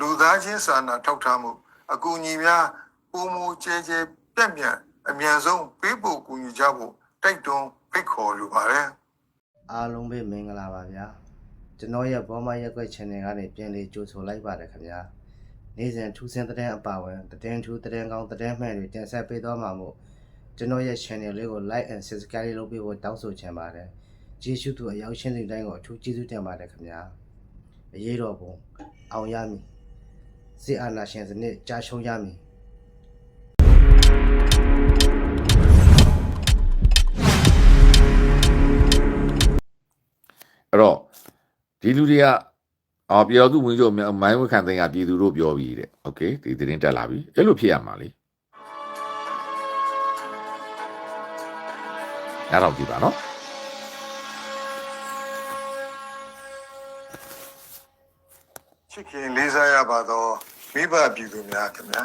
လူသားချင်းစာနာထောက်ထားမှုအကူအညီများပုံမူကျဲကျဲပြန့်ပြန့်အမြန်ဆုံးပေးပို့ကူညီကြဖို့တိုက်တွန်းဖိတ်ခေါ်လိုပါတယ်အားလုံးပဲမင်္ဂလာပါဗျာကျွန်တော်ရဲ့ဘောမရက်ွက် channel ကနေပြန်လေးကြိုဆိုလိုက်ပါတယ်ခင်ဗျာနေ့စဉ်ထူးဆန်းတဲ့အပါဝင်သတင်းထူးသတင်းကောင်းသတင်းမှန်တွေတင်ဆက်ပေးသွားမှာမို့ကျွန်တော်ရဲ့ channel လေးကို like and subscribe လုပ်ပေးဖို့တောင်းဆိုချင်ပါတယ်ကျေးဇူးတူအရောက်ရှင်းတဲ့တိုင်းကိုအထူးကျေးဇူးတင်ပါတယ်ခင်ဗျာအရေးတော်ပုံအောင်ရမည် စစ်အာဏာရှင်စနစ်ကြာရှုံးရမည် အဲ့တော့ဒီလူတွေကအော်ပြည်တော်သူဝင်ချုပ်မိုင်းဝခံတဲ့ကပြည်သူတို့ပြောပြီးတဲ့โอเคဒီသတင်းတက်လာပြီအဲ့လိုဖြစ်ရမှာလေအဲ့တော့ဒီပါနော် ချစ်ခင်လေးစားရပါတော့မိဘပြည်သူများခင်ဗျာ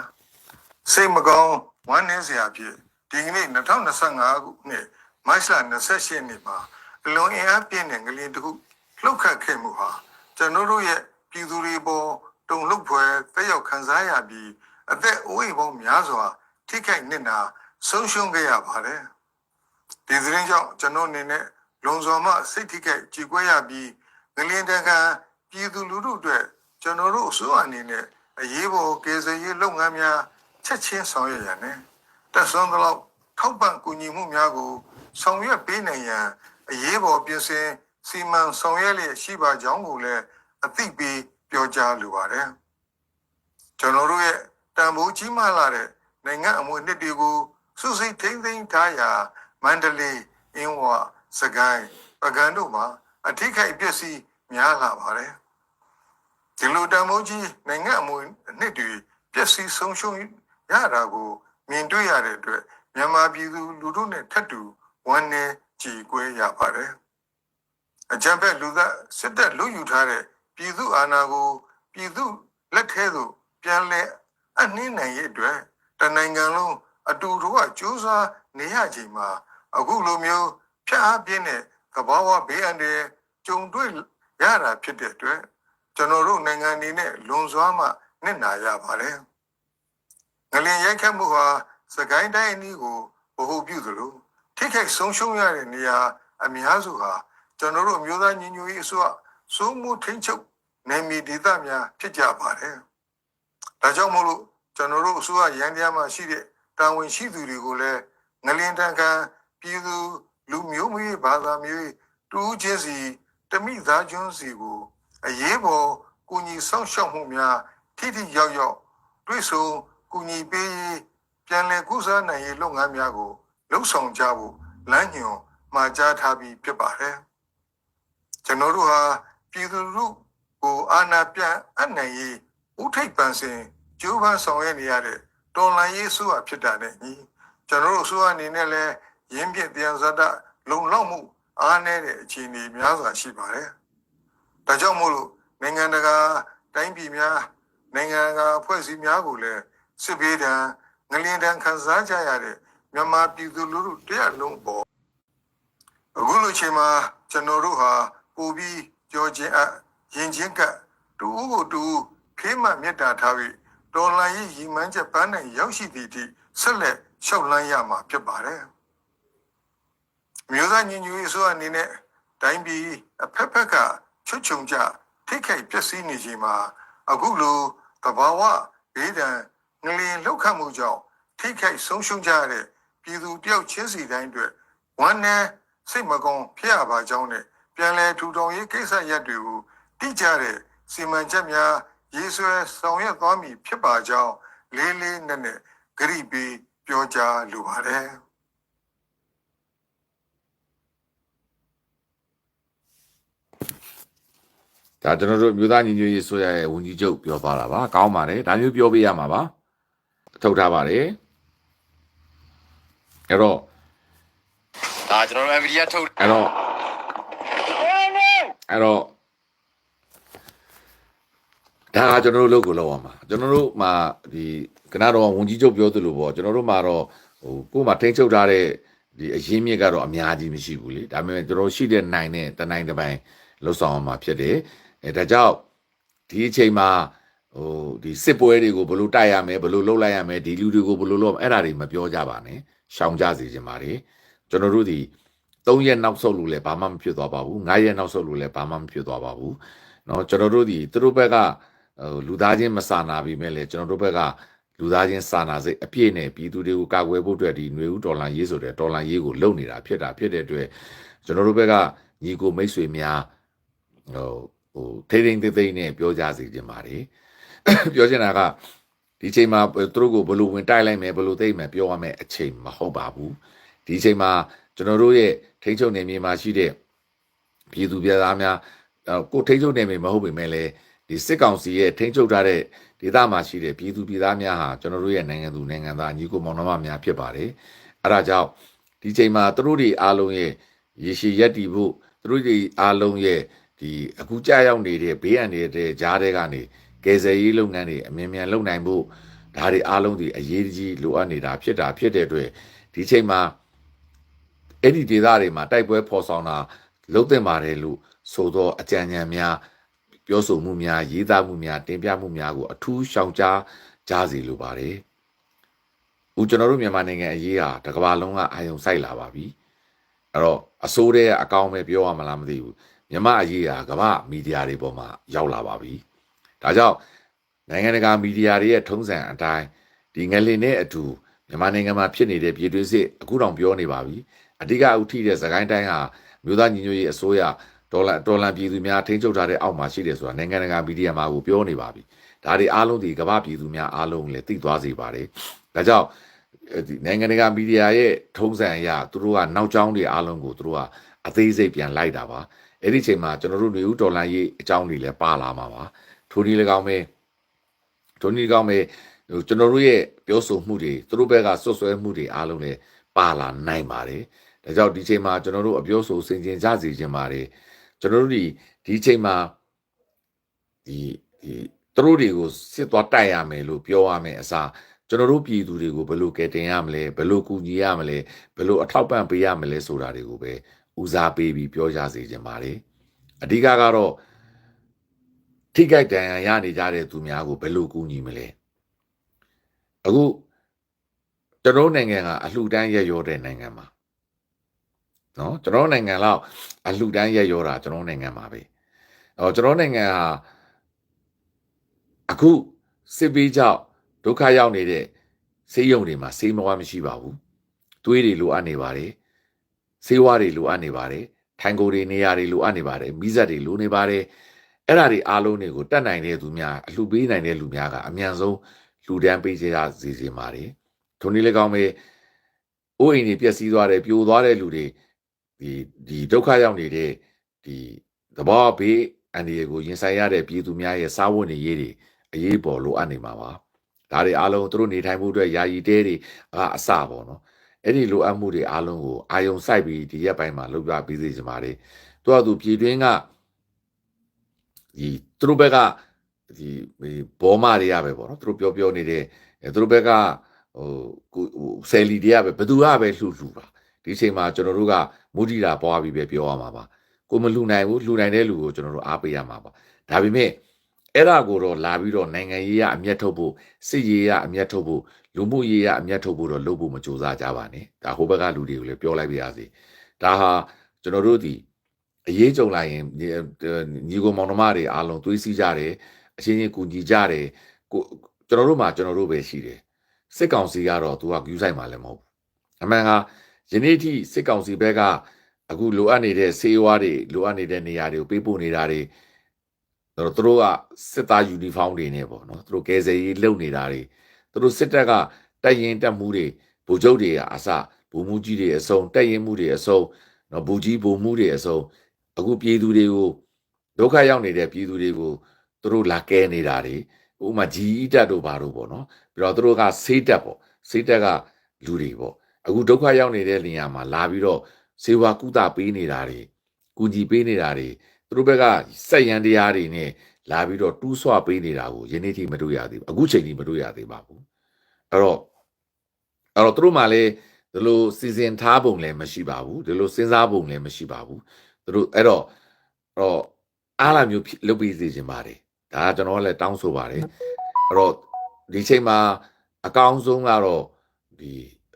စိတ်မကောင်းဝမ်းနည်းစရာဖြစ်ဒီကနေ့2025ခုနှစ်မတ်လ28ရက်နေ့မှာအလွန်အင်အားပြည့်တဲ့ငလျင်တစ်ခုလှုပ်ခတ်ခဲ့မှုဟာကျွန်တော်တို့ရဲ့ပြည်သူတွေပေါ်တုံ့လှုပ်ဖွယ်တက်ရောက်ခံစားရပြီးအသက်အိုးအိမ်ပေါင်းများစွာထိခိုက်နစ်နာဆုံးရှုံးခဲ့ရပါတယ်ဒီသတင်းကြောင့်ကျွန်တော်အနေနဲ့လုံစော်မှစိတ်ထိခိုက်ကြေကွဲရပြီးငလျင်တန်ခံပြည်သူလူထုအတွက် ကျွန်တော်တို့အစိုးရအနေနဲ့အရေးပေါ်ကေစရေးလုပ်ငန်းများချက်ချင်းဆောင်ရွက်ရန်နဲ့တက်ဆွမ်းသလောက်ထောက်ပံ့ကူညီမှုများကိုဆောင်ရွက်ပေးနိုင်ရန်အရေးပေါ်ပြင်ဆင်စီမံဆောင်ရွက်လျက်ရှိပါကြောင်းကိုလည်းအသိပေးပြောကြားလိုပါတယ်ကျွန်တော်တို့ရဲ့တန်ဖိုးကြီးမားလာတဲ့နိုင်ငံအမွေနှစ်တွေကိုစုစည်းထိန်းသိမ်းထားရာမန္တလေးအင်းဝစကိုင်းပကံတို့မှာအထိခိုက်ပျက်စီးများလာပါတယ်ဒီလိုတ န်မိုးကြီးနိုင်ငံအမွေအနှစ်တွေပျက်စီးဆုံးရှုံးရတာကိုမြင်တွေ့ရတဲ့အတွက်မြန်မာပြည်သူလူထုနဲ့ထပ်တူဝမ်းနည်းကြည်ကွဲရပါတယ်။အကြံဖက်လူသားစစ်တပ်လူယူထားတဲ့ပြည်သူအာဏာကိုပြည်သူလက်ထဲသို့ပြန်လဲအနှင်းနိုင်ရဲ့အတွက်တနိုင်ငံလုံးအတူတူကကြိုးစားနေရချိန်မှာအခုလိုမျိုးဖျက်အားပြင်းတဲ့သဘာဝဘေးအန္တရာယ်ကြုံတွေ့ရတာဖြစ်တဲ့အတွက် ကျွန်တော်တို့နိုင်ငံအနေနဲ့လွန်စွာမှနစ်နာရပါတယ်။ငလျင်ရိုက်ခတ်မှုဟာစကိုင်းတိုင်းအနည်းကိုဗဟုပြုသလိုထိခိုက်ဆုံးရှုံးရတဲ့နေရာအများစုဟာကျွန်တော်တို့အမျိုးသားညီညွတ်ရေးအစိုးရစိုးမှုထိန်းချုပ်နယ်မြေဒေသများဖြစ်ကြပါတယ်။ဒါကြောင့်မို့လို့ကျွန်တော်တို့အစိုးရရန်တရားမှာရှိတဲ့တာဝန်ရှိသူတွေကိုလည်းငလျင်တန်ခံပြည်သူလူမျိုးမျိုးဘာသာမျိုးတူးချင်းစီတမိသားကျွန်းစီကို အရေးပေါ်ကုညီဆောင်ရှောက်မှုများထိထိရောက်ရောက်တွိဆုံကုညီပေးရေးပြန်လည်ကုစားနိုင်ရေးလုပ်ငန်းများကိုလှုပ်ဆောင်ကြဖို့လမ်းညွှန်မှာကြားထားပြီးဖြစ်ပါတယ်ကျွန်တော်တို့ဟာပြည်သူလူထုကိုအာဏာပြန်အပ်နိုင်ရေးဥထိပ်ပန်စင်ကျိုးပန်းဆောင်ရွက်နေရတဲ့တော်လှန်ရေးအစိုးရဖြစ်တာနဲ့ညီကျွန်တော်တို့အစိုးရအနေနဲ့လည်းရင်းပြတရားဇာတလုံလောက်မှုအားနည်းတဲ့အခြေအနေများစွာရှိပါတယ် ဒါကြောင့်မို့လို့နိုင်ငံတကာတိုင်းပြည်များနိုင်ငံတကာအဖွဲ့အစည်းများကိုလည်းစစ်ဘေးဒဏ်ငလျင်ဒဏ်ခံစားကြရတဲ့မြန်မာပြည်သူလူထုတရားလုံးပေါ်အခုလိုချိန်မှာကျွန်တော်တို့ဟာပိုပြီးကြောခြင်းအရင်ချင်းကတူဦးကိုတူဦးဖေးမှမေတ္တာထားပြီးတော်လှန်ရေးရည်မှန်းချက်ပန်းနိုင်ရောက်ရှိသည့်အထိဆက်လက်ရှောက်လန်းရမှာဖြစ်ပါတယ်မြို့သားညီညွတ်ရေးဆိုအနေနဲ့တိုင်းပြည်အဖက်ဖက်က ချွတ်ချုံကြထိခိုက်ပျက်စီးနေချိန်မှာအခုလိုတဘာဝဘေးဒဏ်ငလျင်လောက်ခတ်မှုကြောင့်ထိခိုက်ဆုံးရှုံးကြရတဲ့ပြည်သူတယောက်ချင်းစီတိုင်းအတွက်ဝမ်းနည်းစိတ်မကောင်းဖြစ်ရပါကြောင်းနဲ့ပြန်လည်ထူထောင်ရေးကိစ္စရပ်တွေကိုတိကျတဲ့စီမံချက်များရေးဆွဲဆောင်ရွက်သွားမည်ဖြစ်ပါကြောင်းလေးလေးနက်နက်ဂရိပေးပြောကြားလိုပါတယ် ဒါကျွန်တော်တို့မြို့သားညီညွတ်ရေးဆိုရရဲ့ဝန်ကြီးချုပ်ပြောသွားတာပါကောင်းပါတယ်ဒါမျိုးပြောပေးရမှာပါထုတ်ထားပါတယ်အဲ့တော့ဒါကျွန်တော်တို့ NVIDIA ထုတ်အဲ့တော့အဲ့တော့ဒါကကျွန်တော်တို့လုပ်ကိုလုပ်အောင်ပါကျွန်တော်တို့မှာဒီကနတော့ဝန်ကြီးချုပ်ပြောသလိုပေါ့ကျွန်တော်တို့မှာတော့ဟိုကိုယ်မှာထိန်းချုပ်ထားတဲ့ဒီအရင်းမြစ်ကတော့အများကြီးမရှိဘူးလေဒါပေမဲ့ကျွန်တော်ရှိတဲ့နိုင်တဲ့တနိုင်တစ်ပိုင်းလှုပ်ဆောင်အောင်မှာဖြစ်တယ် အဲဒါကြောင့်ဒီအချိန်မှာဟ ဟိုဒီစစ်ပွဲတွေကိုဘယ်လိုတိုက်ရမယ်ဘယ်လိုလုပ်လိုက်ရမယ်ဒီလူတွေကိုဘယ်လိုလုပ်အဲ့ဒါတွေမပြောကြပါနဲ့ရှောင်ကြစေချင်ပါတယ်ကျွန်တော်တို့ဒီ3ရက်နောက်ဆုတ်လို့လည်းဘာမှမဖြစ်သွားပါဘူး9ရက်နောက်ဆုတ်လို့လည်းဘာမှမဖြစ်သွားပါဘူးเนาะကျွန်တော်တို့ဒီသူတို့ဘက်ကဟိုလူသားချင်းမစာနာပြီးမဲ့လေကျွန်တော်တို့ဘက်ကလူသားချင်းစာနာစိတ်အပြည့်နဲ့ပြည်သူတွေကိုကာကွယ်ဖို့အတွက်ဒီຫນွေဦးဒေါ်လာရေးဆိုတဲ့ဒေါ်လာရေးကိုလုပ်နေတာဖြစ်တာဖြစ်တဲ့အတွက်ကျွန်တော်တို့ဘက်ကညီကိုမိတ်ဆွေများဟို ဟိုထိမ့်ထိမ့်သိမ့်သိမ့်နဲ့ပြောကြစီခြင်းပါတယ်ပြောချင်တာကဒီချိန်မှာသူတို့ကိုဘယ်လိုဝင်တိုက်လိုက်မယ်ဘယ်လိုသိမ့်မယ်ပြောရမယ်အချိန်မဟုတ်ပါဘူးဒီချိန်မှာကျွန်တော်တို့ရဲ့ထိန်းချုပ်နေမြေမှာရှိတဲ့ပြည်သူပြည်သားများအော်ကိုထိန်းချုပ်နေမြေမဟုတ်ပေမဲ့လည်းဒီစစ်ကောင်စီရဲ့ထိန်းချုပ်ထားတဲ့ဒေသမှာရှိတဲ့ပြည်သူပြည်သားများဟာကျွန်တော်တို့ရဲ့နိုင်ငံသူနိုင်ငံသားညီကိုမောင်နှမများဖြစ်ပါတယ်အဲဒါကြောင့်ဒီချိန်မှာသူတို့တွေအားလုံးရဲ့ရေရှည်ရက်တည်ဖို့သူတို့တွေအားလုံးရဲ့ ဒီအခုကြာရောက်နေတဲ့ဘေးအန္တရာယ်တဲ့ကြားတဲ့ကနေကယ်ဆယ်ရေးလုပ်ငန်းတွေအမြင်မြန်လုပ်နိုင်ဖို့ဒါတွေအားလုံးဒီအရေးကြီးလိုအပ်နေတာဖြစ်တာဖြစ်တဲ့အတွက်ဒီချိန်မှာအဲ့ဒီဒေသတွေမှာတိုက်ပွဲဖော်ဆောင်တာလုပ်သင့်ပါတယ်လို့ဆိုတော့အကြံဉာဏ်များပြောဆိုမှုများရေးသားမှုများတင်ပြမှုများကိုအထူးရှောင်ကြားကြစီလိုပါတယ်။ဦးကျွန်တော်တို့မြန်မာနိုင်ငံအရေးဟာတစ်ကမ္ဘာလုံးကအာရုံစိုက်လာပါပြီ။အဲ့တော့အစိုးရရဲ့အကောင်းပဲပြောရမလားမသိဘူး။ မြန်မာအရေးဟာကမ္ဘာမီဒီယာတွေပေါ်မှာရောက်လာပါပြီ။ဒါကြောင့်နိုင်ငံတကာမီဒီယာတွေရဲ့ထုံးစံအတိုင်းဒီငလင်နဲ့အတူမြန်မာနိုင်ငံမှာဖြစ်နေတဲ့ပြည်တွင်းစစ်အခုတောင်ပြောနေပါပြီအဓိကအုပ်ထိတဲ့သခိုင်းတိုင်းဟာမြို့သားညီညွတ်ရေးအစိုးရဒေါ်လာဒေါ်လာပြည်သူများထိန်းချုပ်ထားတဲ့အောက်မှာရှိတယ်ဆိုတာနိုင်ငံတကာမီဒီယာမှာကိုပြောနေပါပြီဒါတွေအားလုံးဒီကမ္ဘာပြည်သူများအားလုံးလည်းသိသွားစေပါတယ်ဒါကြောင့် ဒီနိုင်ငံတကာမီဒီယာရဲ့ထုံးစံအရသူတို့ကနောက်ကျောင်းတွေအားလုံးကိုသူတို့ကအသေးစိတ်ပြန်လိုက်တာပါအဲ့ဒီချိန်မှာကျွန်တော်တို့နေဦးဒေါ်လာရေးအကြောင်းတွေလည်းပါလာမှာပါထိုနည်း၎င်းပဲထိုနည်း၎င်းပဲဟိုကျွန်တော်တို့ရဲ့ပြောဆိုမှုတွေသူတို့ဘက်ကဆွတ်ဆွဲမှုတွေအားလုံးလည်းပါလာနိုင်ပါတယ်ဒါကြောင့်ဒီချိန်မှာကျွန်တော်တို့အပြောဆိုစင်ကြင်ကြစီခြင်းပါတယ်ကျွန်တော်တို့ဒီဒီချိန်မှာဒီဒီသူတို့တွေကိုစစ်သွားတိုက်ရမယ်လို့ပြောရမယ်အစား ကျွန်တော်တို့ပြည်သူတွေကိုဘယ်လိုကယ်တင်ရမလဲဘယ်လိုကူညီရမလဲဘယ်လိုအထောက်ပံ့ပေးရမလဲဆိုတာတွေကိုပဲဦးစားပေးပြီးပြောကြစီခြင်းပါတယ်အဓိကကတော့ထိခိုက်ဒဏ်ရာရနေကြတဲ့သူများကိုဘယ်လိုကူညီမလဲအခုကျွန်တော်တို့နိုင်ငံကအလှူဒန်းရက်ရောတဲ့နိုင်ငံမှာနော်ကျွန်တော်တို့နိုင်ငံလောက်အလှူဒန်းရက်ရောတာကျွန်တော်တို့နိုင်ငံမှာပဲအော်ကျွန်တော်တို့နိုင်ငံဟာအခုစစ်ပေးကြောင့် ဒုက္ခရောက်နေတဲ့ဆေးရုံတွေမှာဆေးမဝါမရှိပါဘူးသွေးတွေလိုအပ်နေပါတယ်ဆေးဝါးတွေလိုအပ်နေပါတယ်ထိုင်ကိုယ်တွေနေရာတွေလိုအပ်နေပါတယ်မိစက်တွေလိုနေပါတယ်အဲ့ဒါတွေအားလုံးတွေကိုတတ်နိုင်တဲ့သူများအလှူပေးနိုင်တဲ့လူများကအမြန်ဆုံးလှူဒန်းပေးကြရစီစီပါတယ်ထုံနည်းလည်းကောင်းပဲအိုးအိမ်တွေပျက်စီးသွားတယ်ပြိုသွားတဲ့လူတွေဒီဒီဒုက္ခရောက်နေတဲ့ဒီသဘောဘေးအန္တရာယ်ကိုရင်ဆိုင်ရတဲ့ပြည်သူများရဲ့စားဝတ်နေရေးတွေအရေးပေါ်လိုအပ်နေမှာပါ ဒါတွေအားလုံးသူတို့နေထိုင်မှုအတွက်ယာယီတဲတွေအစပေါ့နော်အဲ့ဒီလိုအပ်မှုတွေအားလုံးကိုအာယုံစိုက်ပြီးဒီရက်ပိုင်းမှာလုပ်ပြပေးစီချင်ပါတယ်သူကသူပြည်တွင်းကဒီသူတို့ဘက်ကဒီဘောမတွေကပဲပေါ့နော်သူတို့ပြောပြောနေတဲ့အဲသူတို့ဘက်ကဟိုကိုဟိုဆယ်လီတွေကပဲဘယ်သူကပဲလှူလှူပါဒီအချိန်မှာကျွန်တော်တို့ကမုဒိတာပွားပြီးပဲပြောရမှာပါကိုမလှူနိုင်ဘူးလှူနိုင်တဲ့လူကိုကျွန်တော်တို့အားပေးရမှာပါဒါပေမဲ့ အဲ့ဒါကိုတော့လာပြီးတော့နိုင်ငံရေးရအမျက်ထုတ်ဖို့စစ်ရေးရအမျက်ထုတ်ဖို့လူမှုရေးရအမျက်ထုတ်ဖို့တော့လုပ်ဖို့မကြိုးစားကြပါနဲ့ဒါဟိုဘက်ကလူတွေကိုလည်းပြောလိုက်ပါရစေဒါဟာကျွန်တော်တို့ဒီအရေးကြုံလာရင်ညီညီကိုမောင်နှမတွေအားလုံးသွေးစည်းကြတယ်အချင်းချင်းကူညီကြတယ်ကိုကျွန်တော်တို့မှာကျွန်တော်တို့ပဲရှိတယ်စစ်ကောင်စီကတော့သူကယူဆိုင်မှာလည်းမဟုတ်ဘူးအမှန်ကယနေ့ထိစစ်ကောင်စီဘက်ကအခုလိုအပ်နေတဲ့စေဝါးတွေလိုအပ်နေတဲ့နေရာတွေကိုပေးပို့နေတာတွေ တော့သူတို့ကစစ်သားယူနီဖောင်းတွေနဲ့ပေါ့နော်သူတို့ကယ်ဆယ်ရေးလုပ်နေတာတွေသူတို့စစ်တပ်ကတိုက်ရင်တက်မှုတွေဗိုလ်ချုပ်တွေကအစဗိုလ်မှူးကြီးတွေအစုံတိုက်ရင်မှုတွေအစုံနော်ဗိုလ်ကြီးဗိုလ်မှူးတွေအစုံအခုပြည်သူတွေကိုဒုက္ခရောက်နေတဲ့ပြည်သူတွေကိုသူတို့လာကဲနေတာတွေဥပမာဂျီအီတက်တို့ဘာတို့ပေါ့နော်ပြီးတော့သူတို့ကဆေးတက်ပေါ့ဆေးတက်ကလူတွေပေါ့အခုဒုက္ခရောက်နေတဲ့နေရာမှာလာပြီးတော့စေဝါကုသပေးနေတာတွေကူညီပေးနေတာတွေသူ တို့ဘက်ကစက်ရန်တရားတွေနဲ့လာပြီးတော့တူးဆွပေးနေတာကိုယနေ့ထိမတွေ့ရသေးဘူးအခုချိန်ထိမတွေ့ရသေးပါဘူးအဲ့တော့အဲ့တော့သူတို့မှလည်းဒီလိုစီစဉ်ထားပုံလည်းမရှိပါဘူးဒီလိုစဉ်းစားပုံလည်းမရှိပါဘူးသူတို့အဲ့တော့အဲ့တော့အားလာမျိုးဖြစ်လုပ်ပြီးစေချင်ပါတယ်ဒါကကျွန်တော်ကလည်းတောင်းဆိုပါတယ်အဲ့တော့ဒီချိန်မှာအကောင်းဆုံးကတော့ဒီ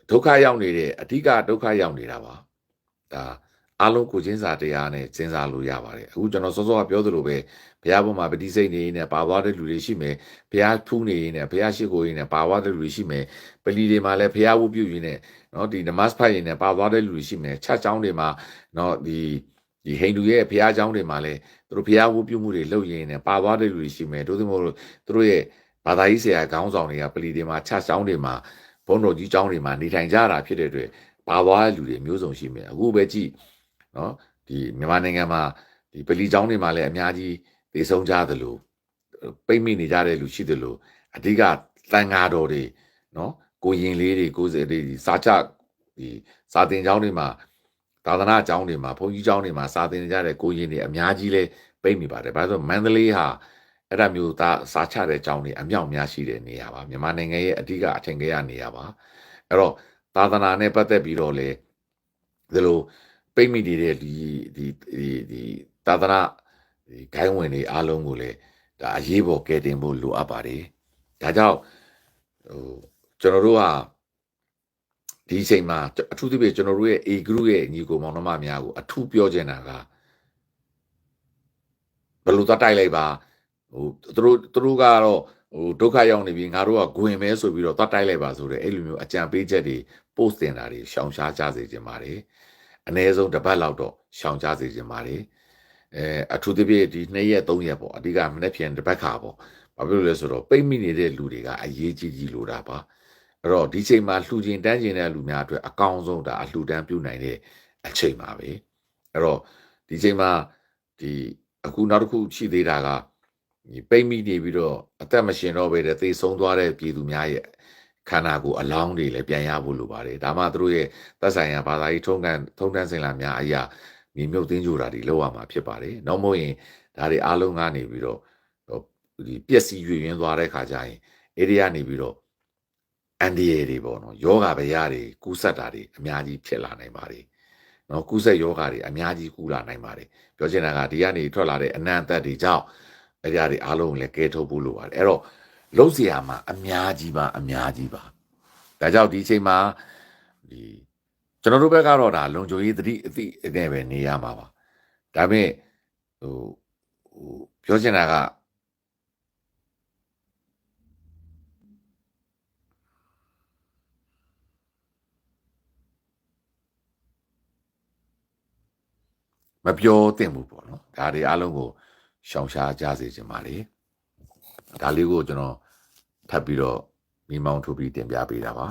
ဒုက္ခရောက်နေတဲ့အဓိကဒုက္ခရောက်နေတာပါဒါ အားလုံးကိုချင်းစာတရားနဲ့စဉ်းစားလို့ရပါတယ်အခုကျွန်တော်စောစောကပြောသလိုပဲဘုရားဘုံမှာပฏิစိတ်နေနေပါသွားတဲ့လူတွေရှိမယ်ဘုရားဖူးနေနေဘုရားရှိခိုးနေနေပါသွားတဲ့လူတွေရှိမယ်ပလီတွေမှာလည်းဘုရားဝုပြုရင်းနဲ့နော်ဒီနမတ်ဖိုက်ရင်းနဲ့ပါသွားတဲ့လူတွေရှိမယ်ချက်ချောင်းတွေမှာနော်ဒီဒီဟိန္ဒူရဲ့ဘုရားကျောင်းတွေမှာလည်းသူတို့ဘုရားဝုပြုမှုတွေလုပ်ရင်းနဲ့ပါသွားတဲ့လူတွေရှိမယ်တို့သမီးတို့သူတို့ရဲ့ဘာသာရေးဆရာခေါင်းဆောင်တွေကပလီတွေမှာချက်ချောင်းတွေမှာဘုန်းတော်ကြီးကျောင်းတွေမှာနေထိုင်ကြတာဖြစ်တဲ့အတွက်ပါသွားတဲ့လူတွေမျိုးစုံရှိမယ်အခုပဲကြည့် နော်ဒီမြန်မာနိုင်ငံမှာဒီပလီကျောင်းတွေမှာလည်းအများကြီးသေဆုံးကြသလိုပိတ်မိနေကြတဲ့လူရှိသလိုအဓိကတန်ဃာတော်တွေနော်ကိုရင်လေးတွေကိုယ်စတွေစာချဒီစာသင်ကျောင်းတွေမှာသာသနာကျောင်းတွေမှာဘုန်းကြီးကျောင်းတွေမှာစာသင်နေကြတဲ့ကိုရင်တွေအများကြီးလဲပိတ်မိပါတယ်ဘာလို့လဲဆိုတော့မန္တလေးဟာအဲ့ဒါမျိုးသားစာချတဲ့ကျောင်းတွေအမြောက်များရှိတဲ့နေရာပါမြန်မာနိုင်ငံရဲ့အဓိကအထင်ကြီးရနေရာပါအဲ့တော့သာသနာနဲ့ပတ်သက်ပြီးတော့လေဒီလို ပိတ်မိနေတဲ့ဒီဒီဒီဒီသာသနာဒီဂိုင်းဝင်တွေအားလုံးကိုလည်းဒါအရေးပေါ်ကယ်တင်ဖို့လိုအပ်ပါတယ်။ဒါကြောင့်ဟိုကျွန်တော်တို့ဟာဒီအချိန်မှာအထူးသဖြင့်ကျွန်တော်တို့ရဲ့ A group ရဲ့ညီကိုမောင်နှမများကိုအထူးပြောချင်တာကဘယ်လိုသွားတိုက်လိုက်ပါဟိုသူတို့သူတို့ကတော့ဟိုဒုက္ခရောက်နေပြီငါတို့ကဂွင်မဲဆိုပြီးတော့သွားတိုက်လိုက်ပါဆိုတဲ့အဲ့လိုမျိုးအကြံပေးချက်တွေ post တင်တာတွေရှောင်ရှားကြစေချင်ပါတယ်။ အနည်းဆုံးတစ်ပတ်လောက်တော့ရှောင်ကြစေချင်ပါတယ်အဲအထူးသဖြင့်ဒီ2ရက်3ရက်ပေါ့အဓိကမနေ့ပြန်တစ်ပတ်ခါပေါ့ဘာဖြစ်လို့လဲဆိုတော့ပိတ်မိနေတဲ့လူတွေကအရေးကြီးကြီးလို့တာပါအဲ့တော့ဒီချိန်မှာလှူခြင်းတန်းခြင်းတဲ့လူများအတွက်အကောင်းဆုံးဒါအလှူဒန်းပြုနိုင်တဲ့အချိန်ပါပဲအဲ့တော့ဒီချိန်မှာဒီအခုနောက်တစ်ခုရှိသေးတာကဒီပိတ်မိနေပြီးတော့အသက်မရှင်တော့ဘဲတဲ့သေဆုံးသွားတဲ့ပြည်သူများရဲ့ ခန္ဓာကိုယ်အလောင်းတွေလည်းပြန်ရဖို့လိုပါတယ်ဒါမှသူတို့ရဲ့သက်ဆိုင်ရာဘာသာရေးထုံးကန်ထုံးတမ်းစင်လာများအရာမြေမြုပ်သိမ်းကြတာဒီလောက်ရမှာဖြစ်ပါတယ်။နောက်မို့ရင်ဒါတွေအားလုံးကနေပြီးတော့ဟိုဒီပျက်စီးရွေ့ရင်းသွားတဲ့ခါကျရင်အေရီယာနေပြီးတော့အန်ဒီယေတွေပေါ့နော်ယောဂဗျာတွေကူးဆက်တာတွေအများကြီးဖြစ်လာနိုင်ပါတယ်။နော်ကူးဆက်ယောဂတွေအများကြီးကူးလာနိုင်ပါတယ်။ပြောချင်တာကဒီကနေထွက်လာတဲ့အနံ့အသက်တွေကြောင့်အဲ့ဒီအရာတွေအားလုံးကိုလည်းကဲထုတ်ဖို့လိုပါတယ်။အဲ့တော့ လုံးစရာမှာအများကြီးပါအများကြီးပါ။ဒါကြောင့်ဒီအချိန်မှာဒီကျွန်တော်တို့ဘက်ကတော့ဒါလုံခြုံရေးသတိအသိအနဲ့ပဲနေရမှာပါဒါပေမဲ့ဟိုဟိုပြောချင်တာကမပြောသင့်ဘူးပေါ့နော်ဒါတွေအားလုံးကိုရှောင်ရှားကြစေချင်ပါလေ ဒါလေးကိုကျွန်တော်ထပ်ပြီးတော့မိမောင်းထုတ်ပြီးတင်ပြပေးတာပါ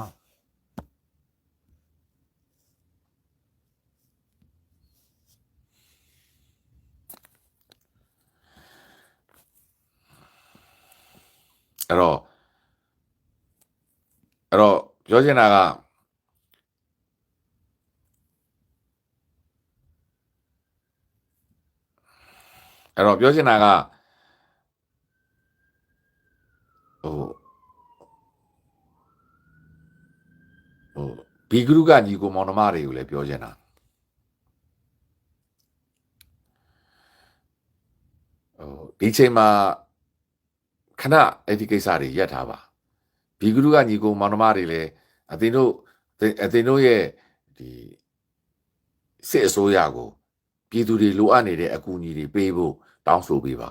အဲ့တော့အဲ့တော့ပြောချင်တာကအဲ့တော့ပြောချင်တာက ဟိုဟိုဘီဂရုကညီကိုမောင်နှမတွေကိုလည်းပြောချင်တာဟိုဒီချိန်မှာခဏအဲ့ဒီကိစ္စတွေရက်ထားပါဘီဂရုကညီကိုမောင်နှမတွေလည်းအသင်တို့အသင်တို့ရဲ့ဒီစစ်အစိုးရကိုပြည်သူတွေလိုအပ်နေတဲ့အကူအညီတွေပေးဖို့တောင်းဆိုပေးပါ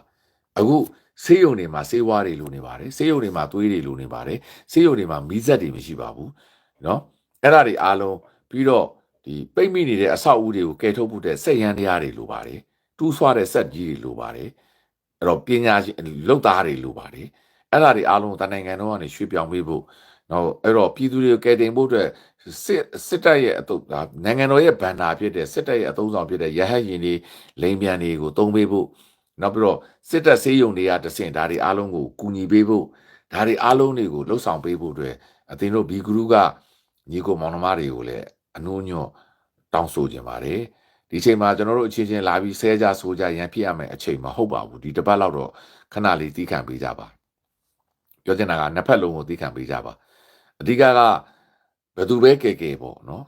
အခု ဆေးရုံတွေမှာဆေးဝါးတွေလိုနေပါတယ်ဆေးရုံတွေမှာသွေးတွေလိုနေပါတယ်ဆေးရုံတွေမှာမီးစက်တွေမရှိပါဘူးเนาะအဲ့ဒါတွေအားလုံးပြီးတော့ဒီပိတ်မိနေတဲ့အဆောက်အဦတွေကိုကယ်ထုတ်ဖို့တဲ့စက်ရန်တရားတွေလိုပါတယ်တူးဆွားတဲ့စက်ကြီးတွေလိုပါတယ်အဲ့တော့ပညာရှင်လုပ်သားတွေလိုပါတယ်အဲ့ဒါတွေအားလုံးတန်နိုင်ငံတော်ကနေရွှေ့ပြောင်းပေးဖို့နော်အဲ့တော့ပြည်သူတွေကိုကယ်တင်ဖို့အတွက်စစ်စစ်တပ်ရဲ့အတုဒါနိုင်ငံတော်ရဲ့ဗန္နာဖြစ်တဲ့စစ်တပ်ရဲ့အသုံးဆောင်ဖြစ်တဲ့ရဟတ်ရင်တွေလိမ်ပြန်တွေကိုတုံးပေးဖို့ နောက်ပြီးတော့စစ်တပ်ဆေးရုံတွေကတဆင့်ဒါတွေအားလုံးကိုကူညီပေးဖို့ဒါတွေအားလုံးတွေကိုလှုပ်ဆောင်ပေးဖို့အတွက်အသင်တို့ဘီဂရုကညီကိုမောင်နှမတွေကိုလည်းအနှိုးညွတ်တောင်းဆိုကြပါတယ်ဒီချိန်မှာကျွန်တော်တို့အချင်းချင်းလာပြီးဆဲကြဆိုကြရန်ဖြစ်ရမယ်အချိန်မဟုတ်ပါဘူးဒီတစ်ပတ်လောက်တော့ခဏလေးတီးခံပေးကြပါပြောချင်တာကနှစ်ဖက်လုံးကိုတီးခံပေးကြပါအဓိကကဘယ်သူပဲကဲကဲပေါ့နော်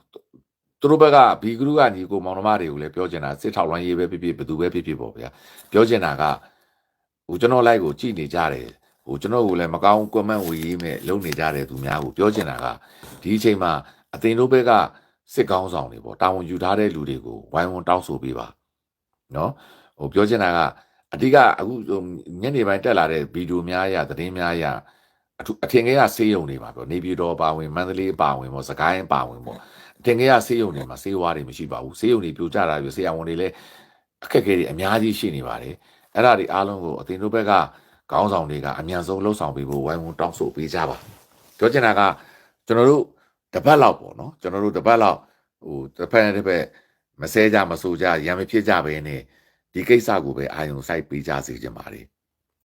သူတို့ဘက်ကဘီဂရုကညီကိုမောင်နှမတွေကိုလည်းပြောချင်တာစစ်ထောက်လွှမ်းရေးပဲဖြစ်ဖြစ်ဘယ်သူပဲဖြစ်ဖြစ်ပေါ့ဗျာပြောချင်တာကဟိုကျွန်တော်လိုက်ကိုကြည်နေကြတယ်ဟိုကျွန်တော်ကိုလည်းမကောင်းကွန်မန့်ဝေရေးမဲ့လုံနေကြတဲ့သူများကိုပြောချင်တာကဒီအချိန်မှာအသင်တို့ဘက်ကစစ်ကောင်းဆောင်တွေပေါ့တာဝန်ယူထားတဲ့လူတွေကိုဝိုင်းဝန်းတောင်းဆိုပေးပါနော်ဟိုပြောချင်တာကအဓိကအခုဟိုညနေပိုင်းတက်လာတဲ့ဗီဒီယိုများအရသတင်းများအရအထူးအထင်ကြီးကဆေးရုံတွေပါပေါ့နေပြည်တော်ပါဝင်မန္တလေးပါဝင်ပေါ့စကိုင်းပါဝင်ပေါ့ အထင်ကြီးကဆေးရုံတွေမှာဆေးဝါးတွေမရှိပါဘူးဆေးရုံတွေပြိုကျတာပြီးဆေးရုံတွေလည်းအခက်အခဲတွေအများကြီးရှိနေပါတယ်အဲ့ဒါတွေအားလုံးကိုအသင်တို့ဘက်ကခေါင်းဆောင်တွေကအမြန်ဆုံးလှုပ်ဆောင်ပေးဖို့ဝိုင်းဝန်းတောင်းဆိုပေးကြပါပြောချင်တာကကျွန်တော်တို့တစ်ပတ်လောက်ပေါ့နော်ကျွန်တော်တို့တစ်ပတ်လောက်ဟိုတစ်ဖက်နဲ့တစ်ဖက်မဆဲကြမဆိုကြရံမဖြစ်ကြပဲနဲ့ဒီကိစ္စကိုပဲအာယုံစိုက်ပေးကြစေချင်ပါတယ်